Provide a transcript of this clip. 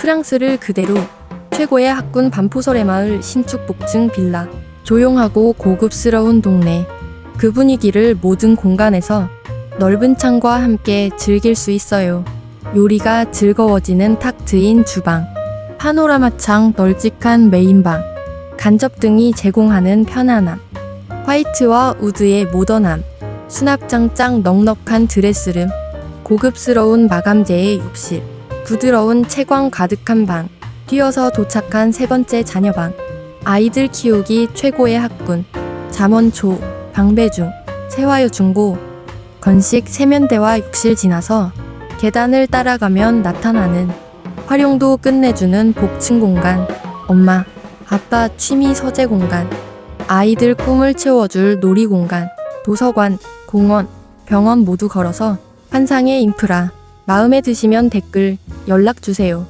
프랑스를 그대로 최고의 학군 반포설의 마을 신축 복층 빌라. 조용하고 고급스러운 동네. 그 분위기를 모든 공간에서 넓은 창과 함께 즐길 수 있어요. 요리가 즐거워지는 탁 트인 주방. 파노라마 창 널찍한 메인방. 간접 등이 제공하는 편안함. 화이트와 우드의 모던함. 수납장 짱 넉넉한 드레스룸. 고급스러운 마감재의 욕실 부드러운 채광 가득한 방 뛰어서 도착한 세 번째 자녀방. 아이들 키우기 최고의 학군. 잠원초 방배중 세화유 중고. 건식 세면대와 욕실 지나서 계단을 따라가면 나타나는 활용도 끝내주는 복층 공간. 엄마 아빠 취미 서재 공간. 아이들 꿈을 채워줄 놀이 공간. 도서관 공원 병원 모두 걸어서 환상의 인프라 마음에 드시면 댓글 연락 주세요.